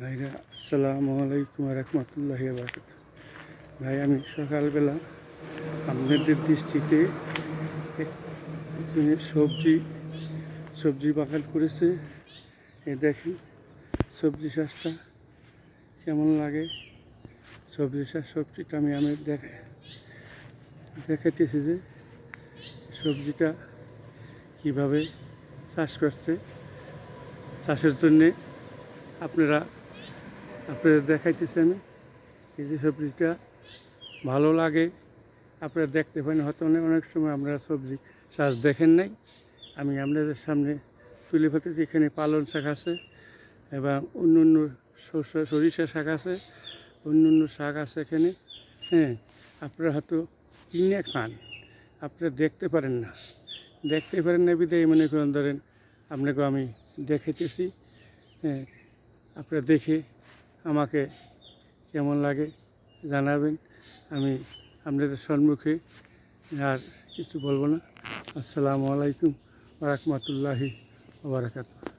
ভাইরা, আসসালামু আলাইকুম রহমতুল্লাহ ভাই, আমি সকালবেলা আপনাদের দৃষ্টিতে সবজি সবজি বাগান করেছে। এ দেখেন, সবজি চাষটা কেমন লাগে। সবজি চাষ সবজিটা আমি আমি দেখ দেখাইতেছি যে সবজিটা কীভাবে চাষ করছে। চাষের জন্যে আপনারা আপনাদের দেখাইতেছি আমি এই যে সবজিটা ভালো লাগে। আপনারা দেখতে পান হয়তো অনেক অনেক সময় আমরা সবজি চাষ দেখেন নাই। আমি আপনাদের সামনে তুলে ফেলতেছি এখানে পালন শাক আছে এবং অন্য অন্য শস্য সরিষা শাক আছে, অন্য অন্য শাক আছে এখানে। হ্যাঁ আপনারা হয়তো কিনে খান। আপনারা দেখতে পারেন না। দেখতে পারেন না বিদায়, মনে করেন ধরেন, আপনাকে আমি দেখাইতেছি। হ্যাঁ আপনারা দেখে আমাকে কেমন লাগে জানাবেন। আমি আপনাদের সম্মুখে আর কিছু বলব না। আসসালামু আলাইকুম রহমতুল্লাহি ওবরাকাতুহ